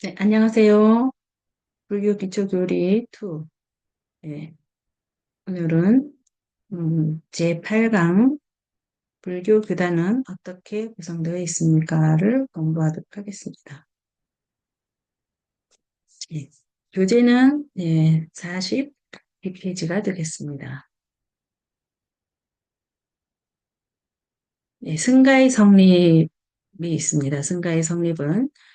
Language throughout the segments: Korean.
네, 안녕하세요. 불교 기초 교리 2. 네, 오늘은 음, 제8강 불교 교단은 어떻게 구성되어 있습니까를 공부하도록 하겠습니다. 네, 교재는 네, 42페이지가 되겠습니다. 네, 승가의 성립이 있습니다. 승가의 성립은 네,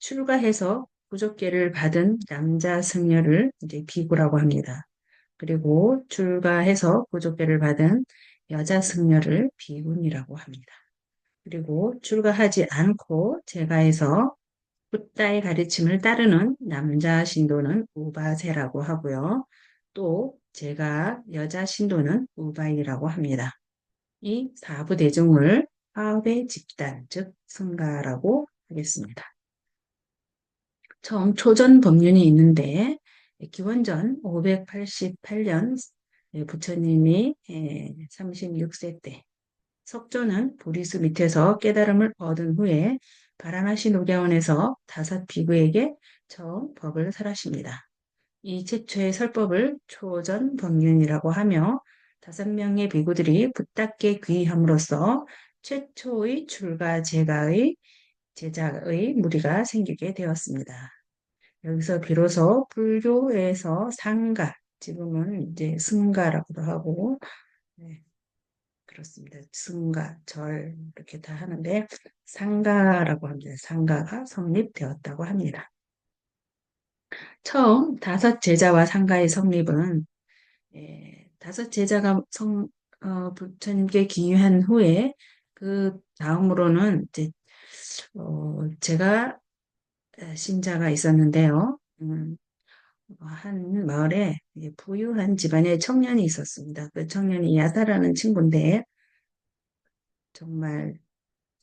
출가해서 부족계를 받은 남자 승려를 이제 비구라고 합니다. 그리고 출가해서 부족계를 받은 여자 승려를 비군이라고 합니다. 그리고 출가하지 않고 제가해서 붓다의 가르침을 따르는 남자 신도는 우바세라고 하고요. 또 제가 여자 신도는 우바이라고 합니다. 이 사부 대중을 파업의 집단, 즉 승가라고 하겠습니다. 처음 초전 법륜이 있는데 기원전 588년 부처님이 36세 때 석조는 보리수 밑에서 깨달음을 얻은 후에 바라나시 녹야원에서 다섯 비구에게 처음 법을 설하십니다. 이 최초의 설법을 초전 법륜이라고 하며 다섯 명의 비구들이 붙답게 귀함으로써 최초의 출가 제가의 제자의 무리가 생기게 되었습니다. 여기서 비로소 불교에서 상가, 지금은 이제 승가라고도 하고, 네, 그렇습니다. 승가, 절 이렇게 다 하는데 상가라고 합니다. 상가가 성립되었다고 합니다. 처음 다섯 제자와 상가의 성립은 예, 다섯 제자가 성, 어, 부처님께 기유한 후에 그 다음으로는 이제 어, 제가 신자가 있었는데요. 음, 한 마을에 부유한 집안의 청년이 있었습니다. 그 청년이 야사라는 친구인데 정말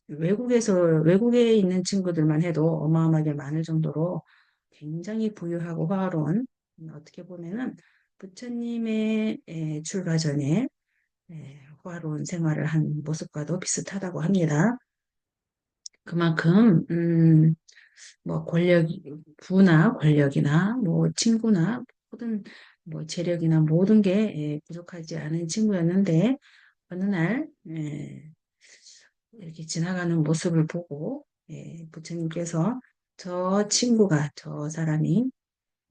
외국에서 외국에 있는 친구들만 해도 어마어마하게 많을 정도로 굉장히 부유하고 화로운 음, 어떻게 보면은 부처님의 출가 전에 화로운 생활을 한 모습과도 비슷하다고 합니다. 그만큼 음, 뭐 권력, 부나 권력이나 뭐 친구나 모든 뭐 재력이나 모든 게 예, 부족하지 않은 친구였는데 어느 날 예, 이렇게 지나가는 모습을 보고 예, 부처님께서 저 친구가 저 사람이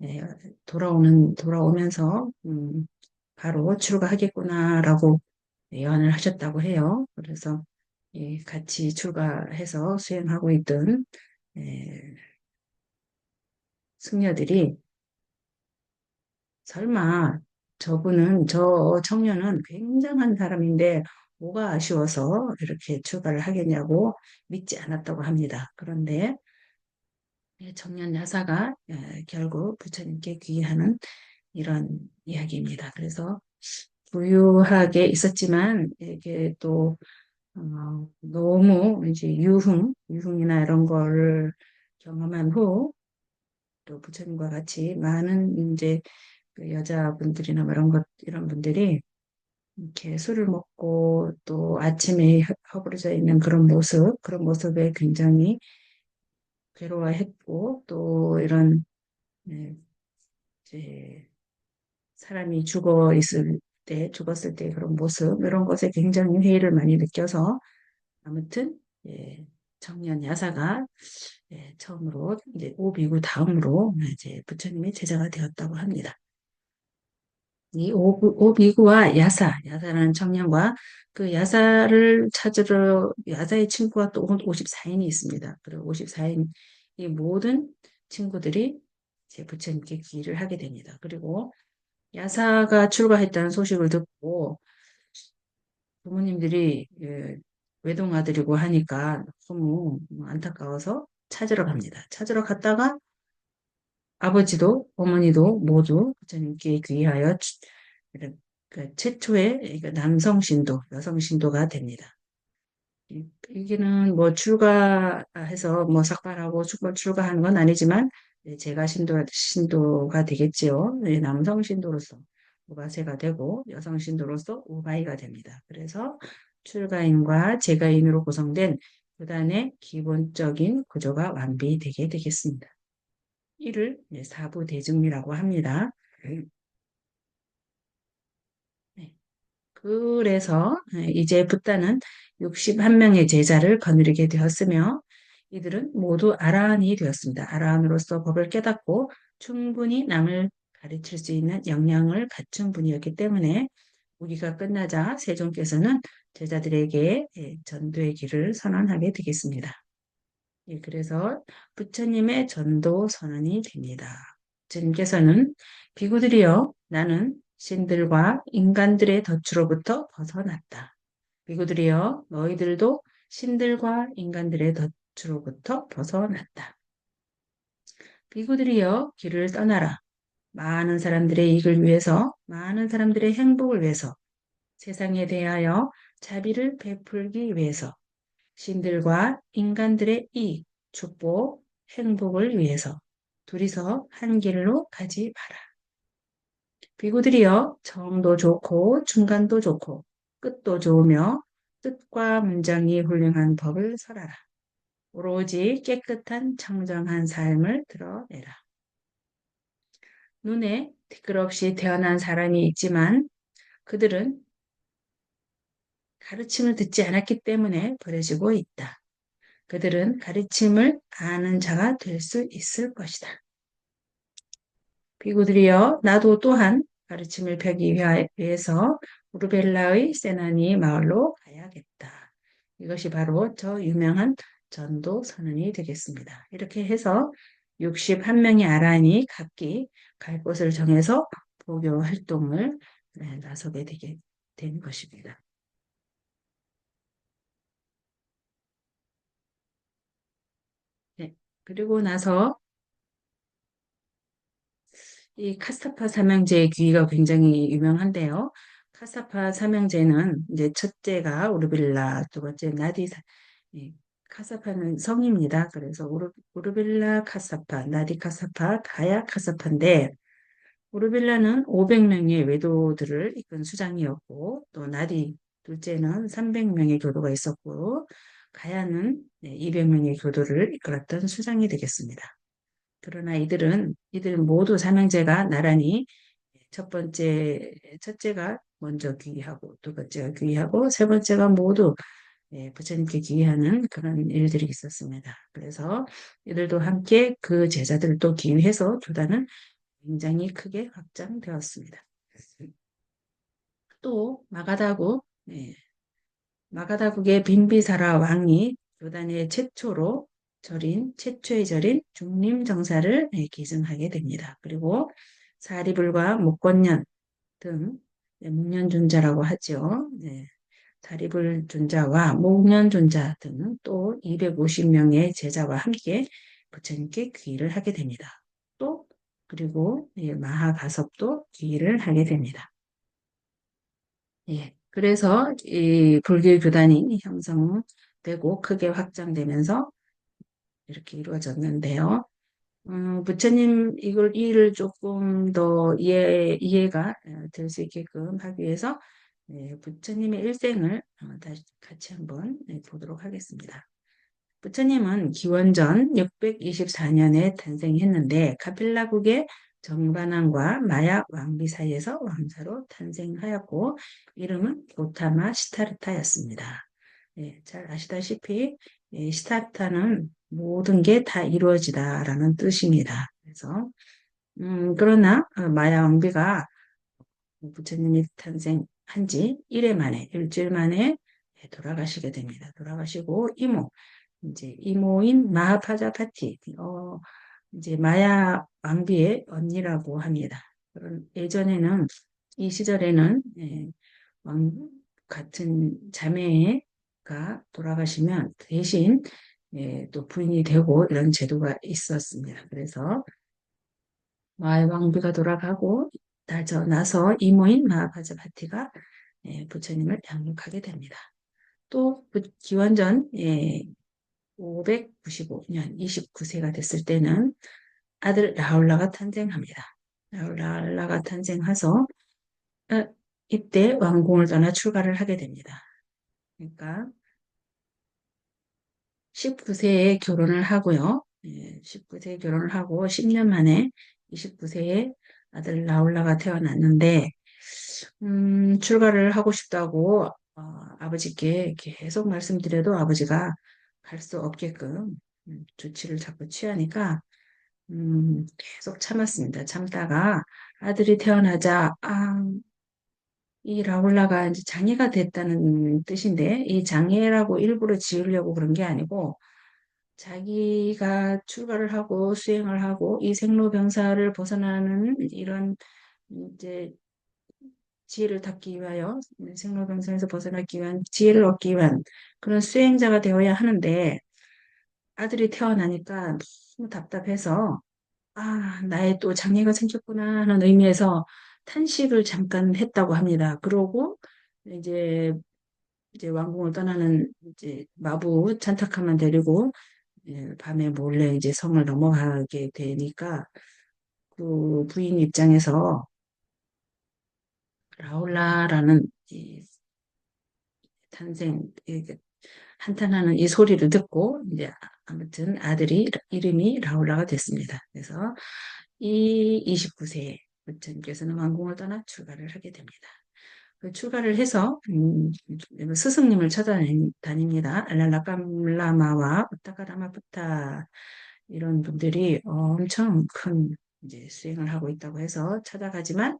예, 돌아오는 돌아오면서 음, 바로 출가하겠구나라고 예언을 하셨다고 해요. 그래서 예, 같이 출가해서 수행하고 있던 예, 승려들이 설마 저분은 저 청년은 굉장한 사람인데 뭐가 아쉬워서 이렇게 출가를 하겠냐고 믿지 않았다고 합니다. 그런데 청년 야사가 예, 결국 부처님께 귀하는 이런 이야기입니다. 그래서 부유하게 있었지만 이게 또 어, 너무 이제 유흥, 유흥이나 이런 거를 경험한 후 또 부처님과 같이 많은 이제 그 여자분들이나 뭐 이런 것 이런 분들이 이렇게 술을 먹고 또 아침에 허부러져 있는 그런 모습, 그런 모습에 굉장히 괴로워했고 또 이런 네, 이제 사람이 죽어 있을 때, 죽었을 때 그런 모습 이런 것에 굉장히 회의를 많이 느껴서 아무튼 예, 청년 야사가 예, 처음으로 이제 오비구 다음으로 이제 부처님의 제자가 되었다고 합니다. 이 오, 비구와 야사, 야사라는 청년과 그 야사를 찾으러 야사의 친구가 또 54인이 있습니다. 그리고 54인 이 모든 친구들이 이제 부처님께 기를 하게 됩니다. 그리고 야사가 출가했다는 소식을 듣고 부모님들이 예, 외동 아들이고 하니까 너무 안타까워서 찾으러 갑니다. 찾으러 갔다가 아버지도 어머니도 모두 부처님께 귀하여 그 최초의 남성 신도, 여성 신도가 됩니다. 이게는 뭐 출가해서 뭐 삭발하고 출가, 출가하는 건 아니지만 제가 신도, 신도가 되겠지요. 남성 신도로서 우바세가 되고 여성 신도로서 우바이가 됩니다. 그래서 출가인과 재가인으로 구성된 교단의 기본적인 구조가 완비되게 되겠습니다. 이를 네, 사부 대중이라고 합니다. 네. 그래서 네, 이제 붓다는 61명의 제자를 거느리게 되었으며 이들은 모두 아라한이 되었습니다. 아라한으로서 법을 깨닫고 충분히 남을 가르칠 수 있는 역량을 갖춘 분이었기 때문에 우리가 끝나자 세종께서는 제자들에게 예, 전도의 길을 선언하게 되겠습니다. 예, 그래서 부처님의 전도 선언이 됩니다. 부처님께서는 비구들이여 나는 신들과 인간들의 덫으로부터 벗어났다. 비구들이여 너희들도 신들과 인간들의 덫으로부터 벗어났다. 비구들이여 길을 떠나라. 많은 사람들의 이익을 위해서, 많은 사람들의 행복을 위해서, 세상에 대하여 자비를 베풀기 위해서, 신들과 인간들의 이익, 축복, 행복을 위해서 둘이서 한 길로 가지 마라. 비구들이여 정도 좋고 중간도 좋고 끝도 좋으며 뜻과 문장이 훌륭한 법을 설하라. 오로지 깨끗한 청정한 삶을 드러내라. 눈에 티끌없이 태어난 사람이 있지만 그들은 가르침을 듣지 않았기 때문에 버려지고 있다. 그들은 가르침을 아는 자가 될 수 있을 것이다. 비구들이여 나도 또한 가르침을 펴기 위해서 우르벨라의 세나니 마을로 가야겠다. 이것이 바로 저 유명한 전도 선언이 되겠습니다. 이렇게 해서 61명의 아란이 각기 갈 곳을 정해서 보교 활동을 네, 나서게 되게 된 것입니다. 네, 그리고 나서 이 카스타파 삼형제의 귀가 굉장히 유명한데요. 카스타파 삼형제는 이제 첫째가 우르빌라, 두 번째 나디, 예, 카사파는 성입니다. 그래서 우르, 우르빌라 카사파, 나디 카사파, 가야 카사파인데 우르빌라는 500명의 외도들을 이끈 수장이었고 또 나디 둘째는 300명의 교도가 있었고 가야는 200명의 교도를 이끌었던 수장이 되겠습니다. 그러나 이들은 이들 모두 삼형제가 나란히 첫 번째 첫째가 먼저 귀하고 두 번째가 귀하고 세 번째가 모두 예, 부처님께 기회하는 그런 일들이 있었습니다. 그래서 이들도 함께 그 제자들도 기회해서 교단은 굉장히 크게 확장되었습니다. 또 마가다국, 예, 마가다국의 빈비사라 왕이 교단의 최초로 절인 최초의 절인 중림 정사를 예, 기증하게 됩니다. 그리고 사리불과 목권년 등 예, 목련존자라고 하죠. 네. 다리불 존자와 목련 존자 등 또 250명의 제자와 함께 부처님께 귀의를 하게 됩니다. 또 그리고 예, 마하가섭도 귀의를 하게 됩니다. 예, 그래서 이 불교 교단이 형성되고 크게 확장되면서 이렇게 이루어졌는데요. 음, 부처님 이걸 이를 조금 더 이해 이해가 어, 될수 있게끔 하기 위해서 네, 부처님의 일생을 어, 다시 같이 한번 네, 보도록 하겠습니다. 부처님은 기원전 624년에 탄생했는데 카필라국의 정반왕과 마야 왕비 사이에서 왕자로 탄생하였고 이름은 고타마 시타르타였습니다. 네, 잘 아시다시피 예, 시타르타는 모든 게 다 이루어지다라는 뜻입니다. 그래서 음, 그러나 어, 마야 왕비가 부처님이 탄생 한 지 1회 만에, 일주일 만에 돌아가시게 됩니다. 돌아가시고 이모, 이제 이모인 마하파자 파티, 어, 이제 마야 왕비의 언니라고 합니다. 예전에는 이 시절에는 예, 왕 같은 자매가 돌아가시면 대신 예, 또 부인이 되고 이런 제도가 있었습니다. 그래서 마야 왕비가 돌아가고 나서 이모인 마하파자 파티가 예, 부처님을 양육하게 됩니다. 또 기원전 예, 595년 29세가 됐을 때는 아들 라울라가 탄생합니다. 라울라가 탄생해서 어, 이때 왕궁을 떠나 출가를 하게 됩니다. 그러니까 19세에 결혼을 하고요. 19세에 결혼을 하고 10년 만에 29세에 아들 라울라가 태어났는데 음, 출가를 하고 싶다고 어, 아버지께 계속 말씀드려도 아버지가 갈 수 없게끔 음, 조치를 자꾸 취하니까 음, 계속 참았습니다. 참다가 아들이 태어나자 아, 이 라울라가 이제 장애가 됐다는 뜻인데 이 장애라고 일부러 지으려고 그런 게 아니고 자기가 출가를 하고 수행을 하고 이 생로병사를 벗어나는 이런 이제 지혜를 닦기 위하여 생로병사에서 벗어나기 위한 지혜를 얻기 위한 그런 수행자가 되어야 하는데 아들이 태어나니까 너무 답답해서 아 나의 또 장애가 생겼구나 하는 의미에서 탄식을 잠깐 했다고 합니다. 그러고 이제 이제 왕궁을 떠나는 이제 마부 찬탁함만 데리고 예, 밤에 몰래 이제 성을 넘어가게 되니까 그 부인 입장에서 라울라라는 이 탄생 한탄하는 이 소리를 듣고 이제 아무튼 아들이 이름이 라울라가 됐습니다. 그래서 이 29세에 부처님께서는 왕궁을 떠나 출가를 하게 됩니다. 그 출가를 해서 음, 스승님을 찾아다닙니다. 알랄라캄라마와 우타카라마부타 이런 분들이 엄청 큰 이제 수행을 하고 있다고 해서 찾아가지만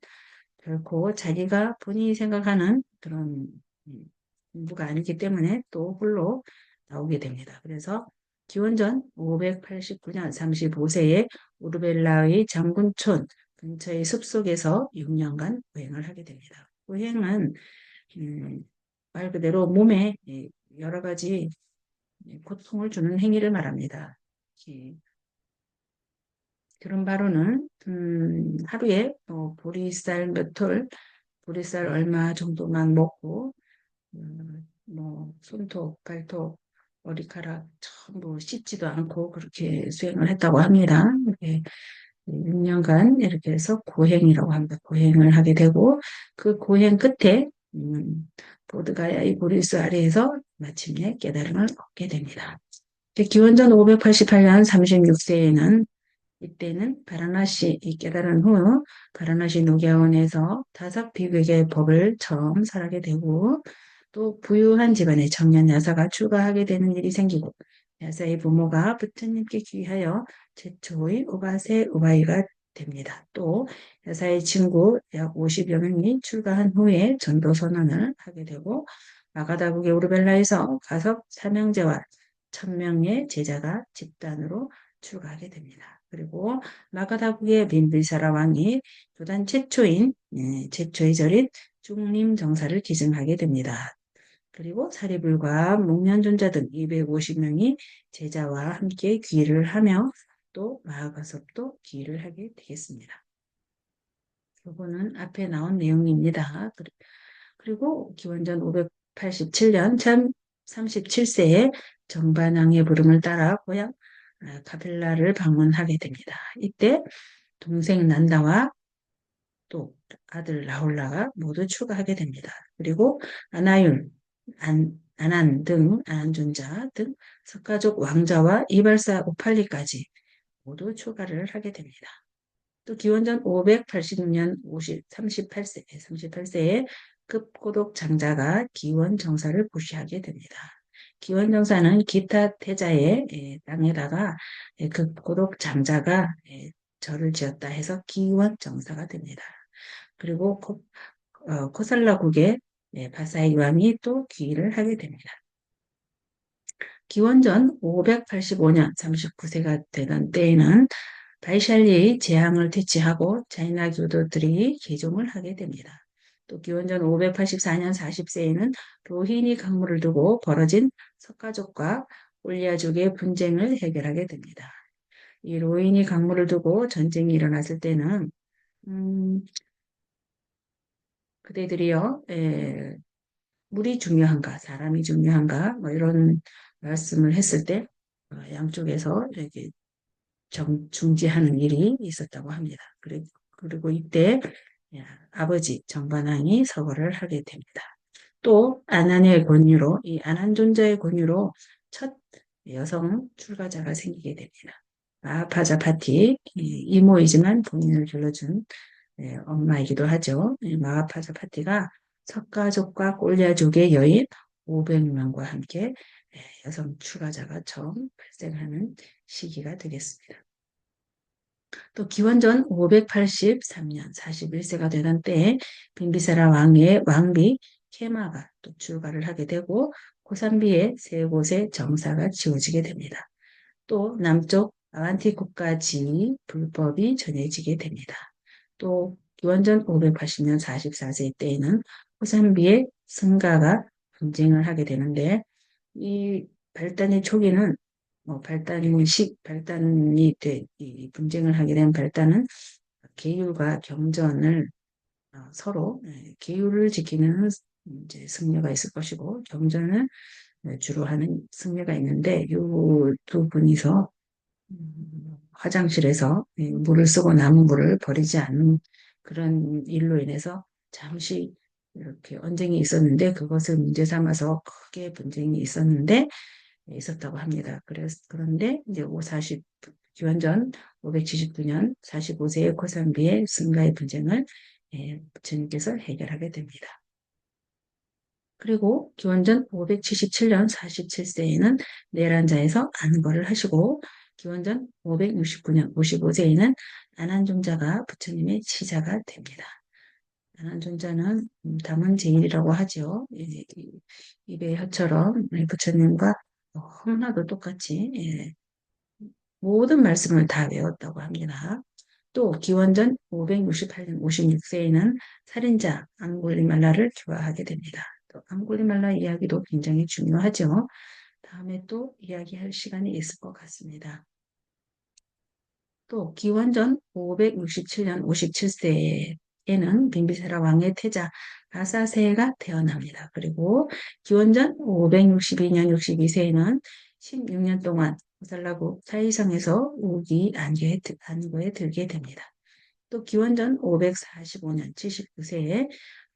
결코 자기가 본인이 생각하는 그런 음, 공부가 아니기 때문에 또 홀로 나오게 됩니다. 그래서 기원전 589년 35세에 우르벨라의 장군촌 근처의 숲속에서 6년간 보행을 하게 됩니다. 보행은 음, 말 그대로 몸에 여러 가지 고통을 주는 행위를 말합니다. 그런 바로는 음, 하루에 뭐 보리쌀 몇 톨, 보리쌀 얼마 정도만 먹고 음, 뭐 손톱, 발톱, 머리카락 전부 씻지도 않고 그렇게 수행을 했다고 합니다. 6년간 이렇게 해서 고행이라고 합니다. 고행을 하게 되고 그 고행 끝에 음, 보드가야의 보리스 아래에서 마침내 깨달음을 얻게 됩니다. 기원전 588년 36세에는 이때는 바라나시 깨달은 후 바라나시 녹야원에서 다섯 비극의 법을 처음 설하게 되고 또 부유한 집안의 청년 여사가 출가하게 되는 일이 생기고 여사의 부모가 부처님께 귀하여 최초의 오바세 오바이가 됩니다. 또 여사의 친구 약 50여 명이 출가한 후에 전도 선언을 하게 되고 마가다국의 우르벨라에서 가석 사명제와 천명의 제자가 집단으로 출가하게 됩니다. 그리고 마가다국의 빈빌사라 왕이 교단 최초인 예, 최초의 절인 중림 정사를 기증하게 됩니다. 그리고 사리불과 목련존자 등 250명이 제자와 함께 귀를 하며 또 마가섭도 귀를 하게 되겠습니다. 이거는 앞에 나온 내용입니다. 그리고 기원전 587년 참 37세에 정반왕의 부름을 따라 고향 아, 카빌라를 방문하게 됩니다. 이때 동생 난다와 또 아들 라울라가 모두 추가하게 됩니다. 그리고 아나율, 안, 아난 등 아난존자 등 석가족 왕자와 이발사 오팔리까지 모두 추가를 하게 됩니다. 또 기원전 586년 50, 38세, 38세에 급고독 장자가 기원 정사를 보시하게 됩니다. 기원 정사는 기타 태자의 예, 땅에다가 예, 그 고독 장자가 예, 절을 지었다 해서 기원 정사가 됩니다. 그리고 코, 어, 코살라국의 바사이 왕이 또 귀의를 하게 됩니다. 기원전 585년 39세가 되던 때에는 바이샬리의 재앙을 퇴치하고 자이나 교도들이 개종을 하게 됩니다. 또 기원전 584년 40세에는 로히니 강물을 두고 벌어진 석가족과 올리아족의 분쟁을 해결하게 됩니다. 이 로히니 강물을 두고 전쟁이 일어났을 때는 음, 그대들이요 에, 물이 중요한가 사람이 중요한가 뭐 이런 말씀을 했을 때 어, 양쪽에서 이렇게 정, 중지하는 일이 있었다고 합니다. 그리고, 그리고 이때 아버지 정반왕이 서거를 하게 됩니다. 또 아난의 권유로 이 아난 존자의 권유로 첫 여성 출가자가 생기게 됩니다. 마하파자파티 이모이지만 본인을 길러준 예, 엄마이기도 하죠. 마하파자파티가 석가족과 꼴야족의 여인 500명과 함께 예, 여성 출가자가 처음 발생하는 시기가 되겠습니다. 또 기원전 583년 41세가 되던 때에 빈비사라 왕의 왕비 케마가 또 출가를 하게 되고 고산비에 세 곳의 정사가 지어지게 됩니다. 또 남쪽 아반티국가 지위 불법이 전해지게 됩니다. 또 기원전 580년 44세 때에는 고산비의 승가가 분쟁을 하게 되는데 이 발단의 초기는 뭐 발단이 식 발단이 돼, 이 분쟁을 하게 된 발단은 계율과 경전을 어, 서로 예, 계율을 지키는 이제 승려가 있을 것이고 경전을 예, 주로 하는 승려가 있는데 이 두 분이서 음, 화장실에서 예, 물을 쓰고 남은 물을 버리지 않는 그런 일로 인해서 잠시 이렇게 언쟁이 있었는데 그것을 문제 삼아서 크게 분쟁이 있었는데 있었다고 합니다. 그래서 그런데 이제 40 기원전 579년 45세의 코산비의 승가의 분쟁을 예, 부처님께서 해결하게 됩니다. 그리고 기원전 577년 47세에는 내란자에서 안거를 하시고 기원전 569년 55세에는 안한종자가 부처님의 치자가 됩니다. 안한종자는 음, 담은 제일이라고 하죠. 입의 혀처럼 부처님과 너무나도 똑같이 예, 모든 말씀을 다 외웠다고 합니다. 또 기원전 568년 56세에는 살인자 앙골리말라를 교화하게 됩니다. 또 앙골리말라 이야기도 굉장히 중요하죠. 다음에 또 이야기할 시간이 있을 것 같습니다. 또 기원전 567년 57세에는 빙비세라 왕의 태자 아사세가 태어납니다. 그리고 기원전 562년 62세에는 16년 동안 호살라국 사이성에서 우기 안교에, 들게 됩니다. 또 기원전 545년 79세에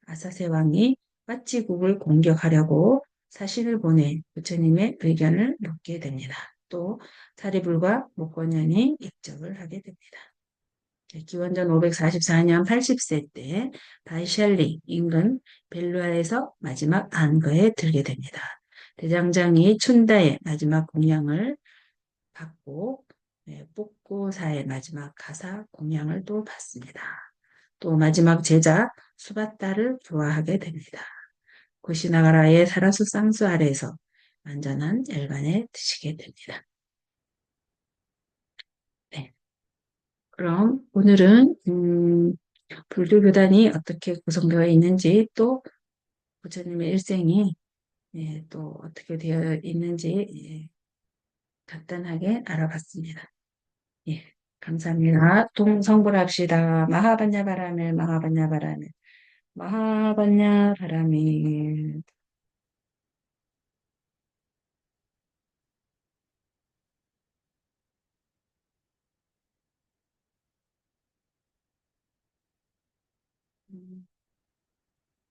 아사세 왕이 빠찌국을 공격하려고 사신을 보내 부처님의 의견을 묻게 됩니다. 또 사리불과 목권년이 입적을 하게 됩니다. 기원전 544년 80세 때 바이샬리 인근 벨루아에서 마지막 안거에 들게 됩니다. 대장장이 춘다의 마지막 공양을 받고 네, 뽑고사의 마지막 가사 공양을 또 받습니다. 또 마지막 제자 수바타를 교화하게 됩니다. 고시나가라의 사라수 쌍수 아래에서 완전한 열반에 드시게 됩니다. 네. 그럼 오늘은 음, 불교 교단이 어떻게 구성되어 있는지 또 부처님의 일생이 예, 또 어떻게 되어 있는지 예, 간단하게 알아봤습니다. 예, 감사합니다. 동성불합시다. 마하반야 바라멜, 마하반야 바라멜, 마하반야 바라멜.